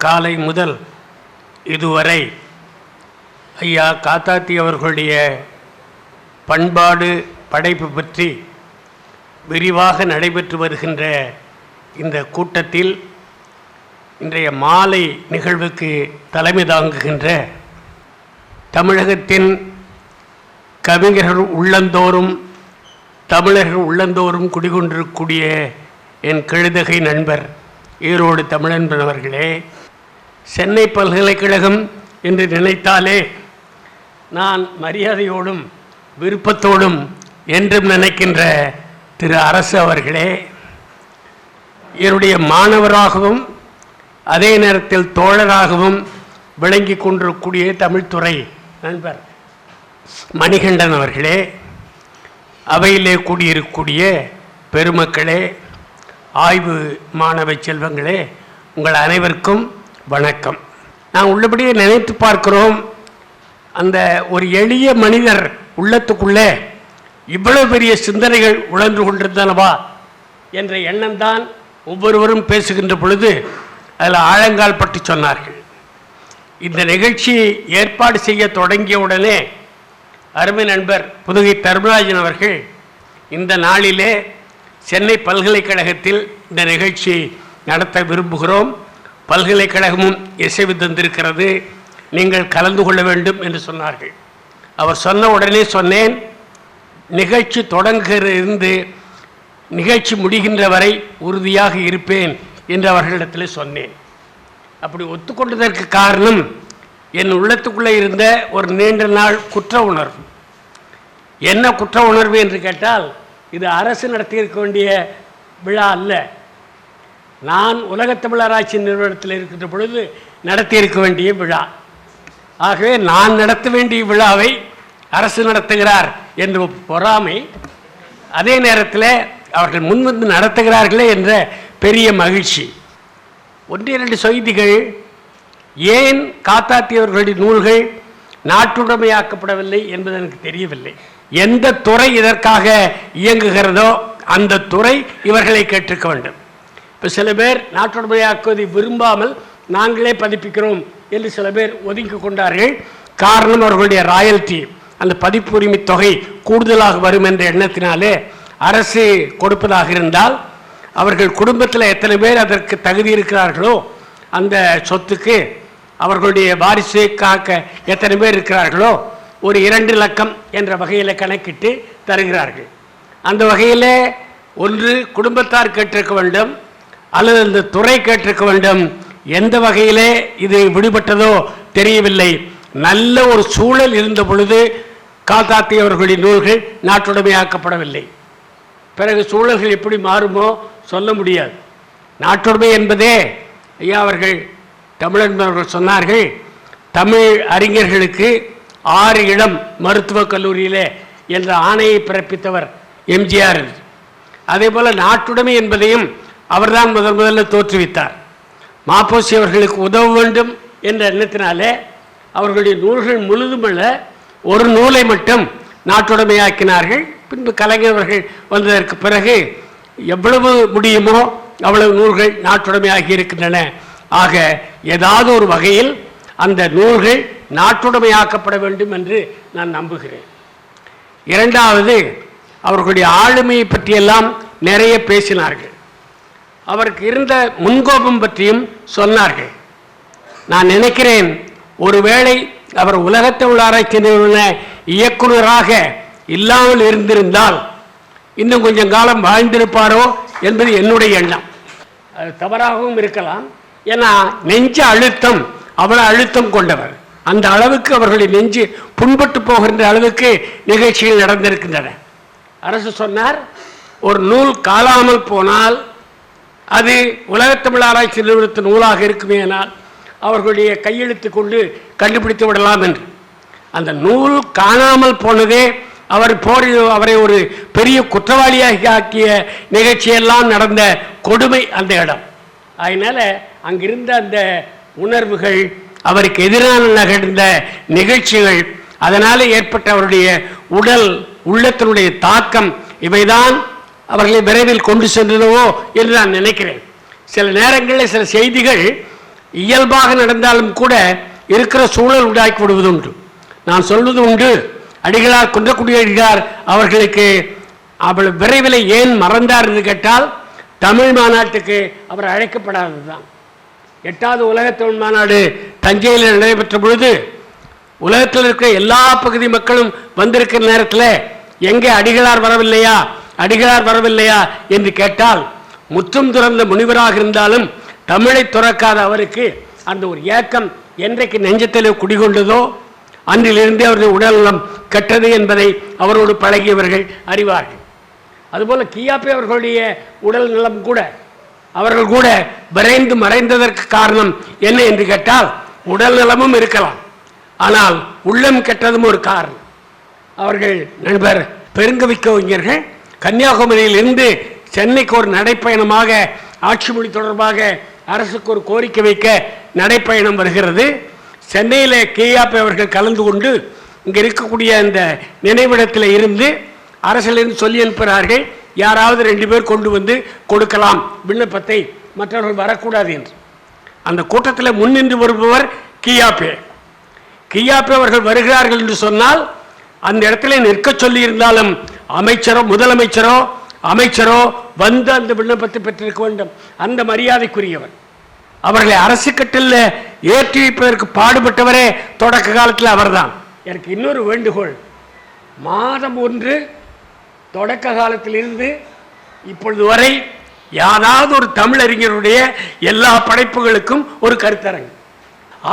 காலை முதல் இதுவரை ஐயா காத்தாத்தி அவர்களுடைய பண்பாடு படைப்பு பற்றி விரிவாக நடைபெற்று வருகின்ற இந்த கூட்டத்தில் இன்றைய மாலை நிகழ்வுக்கு தலைமை தாங்குகின்ற தமிழகத்தின் கவிஞர்கள் உள்ளந்தோறும் தமிழர்கள் உள்ளந்தோறும் குடிகொண்டிருக்கக்கூடிய என் கழுதகை நண்பர் ஈரோடு தமிழன்பன் அவர்களே சென்னை பல்கலைக்கழகம் என்று நினைத்தாலே நான் மரியாதையோடும் விருப்பத்தோடும் என்றும் நினைக்கின்ற திரு அரசு அவர்களே என்னுடைய மாணவராகவும் அதே நேரத்தில் தோழராகவும் விளங்கி கொண்டிருக்கக்கூடிய தமிழ்துறை நண்பர் மணிகண்டன் அவர்களே அவையிலே கூடியிருக்கக்கூடிய பெருமக்களே ஆய்வு மாணவ செல்வங்களே உங்கள் அனைவருக்கும் வணக்கம். நான் உள்ளபடியே நினைத்து பார்க்கிறோம் அந்த ஒரு எளிய மனிதர் உள்ளத்துக்குள்ளே இவ்வளவு பெரிய சிந்தனைகள் உழன்று கொண்டிருந்தனவா என்ற எண்ணம்தான் ஒவ்வொருவரும் பேசுகின்ற பொழுது அதில் ஆழங்கால் பட்டு சொன்னார்கள். இந்த நிகழ்ச்சி ஏற்பாடு செய்ய தொடங்கிய உடனே அருமை நண்பர் புதுகை தர்மராஜன் அவர்கள் இந்த நாளிலே சென்னை பல்கலைக்கழகத்தில் இந்த நிகழ்ச்சி நடத்த விரும்புகிறோம். பல்கலைக்கழகமும் இசைவு தந்திருக்கிறது. நீங்கள் கலந்து கொள்ள வேண்டும் என்று சொன்னார்கள். அவர் சொன்ன உடனே சொன்னேன் நிகழ்ச்சி தொடங்குகிற இருந்து நிகழ்ச்சி முடிகின்ற வரை உறுதியாக இருப்பேன் என்று அவர்களிடத்தில் சொன்னேன். அப்படி ஒத்துக்கொண்டதற்கு காரணம் என் உள்ளத்துக்குள்ளே இருந்த ஒரு நீண்ட நாள் குற்ற உணர்வு. என்ன குற்ற உணர்வு என்று கேட்டால் இது அரசு நடத்தியிருக்க வேண்டிய விழா அல்ல. நான் உலகத் தமிழராட்சி நிறுவனத்தில் இருக்கின்ற பொழுது நடத்தியிருக்க வேண்டிய விழா. ஆகவே நான் நடத்த வேண்டிய விழாவை அரசு நடத்துகிறார் என்ற பொறாமை அதே நேரத்தில் அவர்கள் முன்வந்து நடத்துகிறார்களே என்ற பெரிய மகிழ்ச்சி. ஒன்று இரண்டு செய்திகள். ஏன் காத்தாத்தியவர்களுடைய நூல்கள் நாட்டுடைமையாக்கப்படவில்லை என்பது எனக்கு தெரியவில்லை. எந்த துறை இதற்காக இயங்குகிறதோ அந்த துறை இவர்களை கேட்டிருக்க வேண்டும். இப்போ சில பேர் நாட்டுடைமையாக்குவதை விரும்பாமல் நாங்களே பதிப்பிக்கிறோம் என்று சில பேர் ஒதுக்கி கொண்டார்கள். காரணம் அவர்களுடைய ராயல்டி அந்த பதிப்பு உரிமை தொகை கூடுதலாக வரும் என்ற எண்ணத்தினாலே அரசு கொடுப்பதாக இருந்தால் அவர்கள் குடும்பத்தில் எத்தனை பேர் அதற்கு தகுதி இருக்கிறார்களோ அந்த சொத்துக்கு அவர்களுடைய வாரிசு காக்க எத்தனை பேர் இருக்கிறார்களோ ஒரு இரண்டு லக்கம் என்ற வகையில் கணக்கிட்டு தருகிறார்கள். அந்த வகையில் ஒன்று குடும்பத்தார் கேட்டிருக்க வேண்டும் அல்லது அந்த துறை கேட்டிருக்க வேண்டும். எந்த வகையிலே இது விடுபட்டதோ தெரியவில்லை. நல்ல ஒரு சூழல் இருந்த பொழுது காத்தாத்தி அவர்களுடைய நூல்கள் நாட்டுடைமையாக்கப்படவில்லை. பிறகு சூழல்கள் எப்படி மாறுமோ சொல்ல முடியாது. நாட்டுடைமை என்பதே ஐயா அவர்கள் தமிழன் அவர்கள் சொன்னார்கள் தமிழ் அறிஞர்களுக்கு ஆறு இடம் மருத்துவக் கல்லூரியிலே என்ற ஆணையை பிறப்பித்தவர் எம்ஜிஆர். அதே போல் நாட்டுடைமை என்பதையும் அவர்தான் முதன் முதல்ல தோற்றுவித்தார். மாப்போசி அவர்களுக்கு உதவ வேண்டும் என்ற எண்ணத்தினாலே அவர்களுடைய நூல்கள் முழுதுமல்ல ஒரு நூலை மட்டும் நாட்டுடைமையாக்கினார்கள். பின்பு கலைஞர்கள் வந்ததற்கு பிறகு எவ்வளவு முடியுமோ அவ்வளவு நூல்கள் நாட்டுடைமையாகி இருக்கின்றன. ஆக ஏதாவது ஒரு வகையில் அந்த நூல்கள் நாட்டுடைமையாக்கப்பட வேண்டும் என்று நான் நம்புகிறேன். இரண்டாவது அவர்களுடைய ஆளுமையை பற்றியெல்லாம் நிறைய பேசினார்கள். அவருக்கு இருந்த முன்கோபம் பற்றியும் சொன்னார்கள். நான் நினைக்கிறேன் ஒருவேளை அவர் உலகத்தமிழ் ஆராய்ச்சி நிறுவன இயக்குநராக இல்லாமல் இருந்திருந்தால் இன்னும் கொஞ்சம் காலம் வாழ்ந்திருப்பாரோ என்பது என்னுடைய எண்ணம். அது தவறாகவும் இருக்கலாம். ஏன்னா நெஞ்ச அழுத்தம் அவ்வளோ அழுத்தம் கொண்டவர். அந்த அளவுக்கு அவர்களின் நெஞ்சு புண்பட்டு போகின்ற அளவுக்கு நிகழ்ச்சிகள் நடந்திருக்கின்றன. அரசு சொன்னார் ஒரு நூல் காலாமல் போனால் அது உலகத்தமிழ் ஆராய்ச்சி நிறுவனத்தின் நூலாக இருக்குமேனால் அவர்களுடைய கையெழுத்து கொண்டு கண்டுபிடித்து விடலாம் என்று. அந்த நூல் காணாமல் போனதே அவர் போரில் அவரை ஒரு பெரிய குற்றவாளியாக ஆக்கிய நிகழ்ச்சியெல்லாம் நடந்த கொடுமை அந்த இடம். அதனால் அங்கிருந்த அந்த உணர்வுகள் அவருக்கு எதிரான நகர்ந்த நிகழ்ச்சிகள் அதனால் ஏற்பட்ட அவருடைய உடல் உள்ளத்தினுடைய தாக்கம் இவைதான் அவர்களை விரைவில் கொண்டு சென்றனவோ என்று நான் நினைக்கிறேன். சில நேரங்களில் சில செய்திகள் இயல்பாக நடந்தாலும் கூட இருக்கிற சூழல் உண்டாக்கி விடுவது உண்டு நான் சொல்வது உண்டு. அடிகளார் குன்றக்குடி அடிகளார் அவர்களுக்கு அவள் விரைவில் ஏன் மறந்தார் என்று கேட்டால் தமிழ் மாநாட்டுக்கு அவர் அழைக்கப்படாததுதான். எட்டாவது உலக தமிழ் மாநாடு தஞ்சையில் நடைபெற்ற பொழுது உலகத்தில் இருக்கிற எல்லா பகுதி மக்களும் வந்திருக்கிற நேரத்தில் எங்கே அடிகளார் வரவில்லையா? அடிகளார் வரவில்லையா என்று கேட்டால் முற்றும் துறந்த முனிவராக இருந்தாலும் தமிழை துறக்காத அவருக்கு அந்த ஒரு ஏக்கம் என்றைக்கு நெஞ்சத்தில் குடிகொண்டதோ அன்றிலிருந்து அவருடைய உடல்நலம் கெட்டது என்பதை அவரோடு பழகியவர்கள் அறிவார்கள். அதுபோல கியாப்பே அவர்களுடைய உடல் நலம் கூட அவர்கள் கூட விரைந்து மறைந்ததற்கு காரணம் என்ன என்று கேட்டால் உடல் நலமும் இருக்கலாம். ஆனால் உள்ளம் கெட்டதும் ஒரு காரணம். அவர்கள் நண்பர் பெருங்கவிக்கவிஞர்கள் கன்னியாகுமரியிலிருந்து சென்னைக்கு ஒரு நடைப்பயணமாக ஆட்சி மொழி தொடர்பாக அரசுக்கு ஒரு கோரிக்கை வைக்க நடைப்பயணம் வருகிறது. சென்னையில் கேஆபி அவர்கள் கலந்து கொண்டு இங்கே இருக்கக்கூடிய அந்த நினைவிடத்தில் இருந்து அரசிலிருந்து சொல்லி அனுப்புகிறார்கள் யாராவது ரெண்டு பேர் கொண்டு வந்து கொடுக்கலாம் விண்ணப்பத்தை மற்றவர்கள் வரக்கூடாது என்று. அந்த கூட்டத்தில் முன்னின்று வருபவர் கியாபே கியாப்பே அவர்கள் வருகிறார்கள் என்று சொன்னால் அந்த இடத்துல நிற்க சொல்லி இருந்தாலும் அமைச்சரோ முதலமைச்சரோ அமைச்சரோ வந்து அந்த விண்ணப்பத்தை பெற்றிருக்க வேண்டும். அந்த மரியாதைக்குரியவர். அவர்களை அரசு கட்டில் ஏற்றி வைப்பதற்கு பாடுபட்டவரே தொடக்க காலத்தில் அவர்தான். எனக்கு இன்னொரு வேண்டுகோள். மாதம் ஒன்று தொடக்க காலத்திலிருந்து இப்பொழுது வரை யாராவது ஒரு தமிழறிஞருடைய எல்லா படைப்புகளுக்கும் ஒரு கருத்தரங்கு.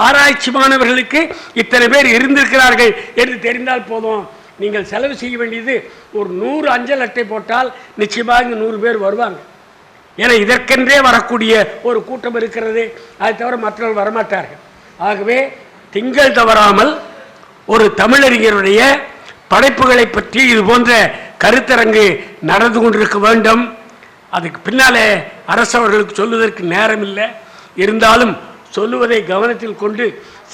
ஆராய்ச்சி மாணவர்களுக்கு இத்தனை பேர் இருந்திருக்கிறார்கள் என்று தெரிந்தால் போதும். நீங்கள் செலவு செய்ய வேண்டியது ஒரு நூறு அஞ்சல் அட்டை போட்டால் நிச்சயமாக இங்கே நூறு பேர் வருவாங்க. ஏன்னா இதற்கென்றே வரக்கூடிய ஒரு கூட்டம் இருக்கிறது அதை தவிர மற்றவர்கள் வரமாட்டார்கள். ஆகவே திங்கள் தவறாமல் ஒரு தமிழறிஞருடைய படைப்புகளை பற்றி இது போன்ற கருத்தரங்கு நடந்து கொண்டிருக்க வேண்டும். அதுக்கு பின்னாலே அரசவர்களுக்கு சொல்வதற்கு நேரம் இல்லை இருந்தாலும் சொல்லுவதை கவனத்தில் கொண்டு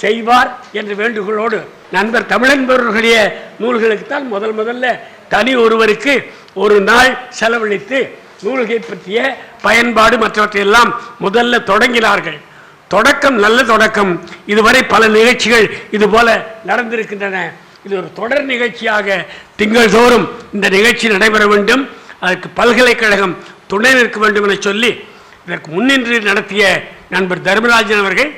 செய்வார் என்ற வேண்டுகோளோடு நண்பர் தமிழன்பவர்களுடைய நூல்களுக்குத்தான் முதல் முதல்ல தனி ஒருவருக்கு ஒரு நாள் செலவழித்து நூல்களை பற்றிய பயன்பாடு மற்றவற்றையெல்லாம் முதல்ல தொடங்கினார்கள். தொடக்கம் நல்ல தொடக்கம். இதுவரை பல நிகழ்ச்சிகள் இது போல நடந்திருக்கின்றன. இது ஒரு தொடர் நிகழ்ச்சியாக திங்கள்தோறும் இந்த நிகழ்ச்சி நடைபெற வேண்டும். அதற்கு பல்கலைக்கழகம் துணை நிற்க வேண்டும் என சொல்லி இதற்கு முன்னின்று நடத்திய நண்பர் தர்மராஜன் அவர்கள்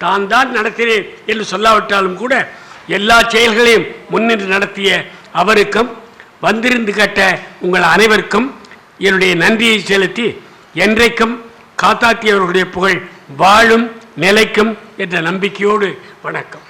தான் தான் நடத்தினேன் என்று சொல்லாவிட்டாலும் கூட எல்லா செயல்களையும் முன்னின்று நடத்திய அவருக்கும் வந்திருந்து கேட்ட உங்கள் அனைவருக்கும் என்னுடைய நன்றியை செலுத்தி என்றைக்கும் காத்தாத்தியவர்களுடைய புகழ் வாழும் நிலைக்கும் என்ற நம்பிக்கையோடு வணக்கம்.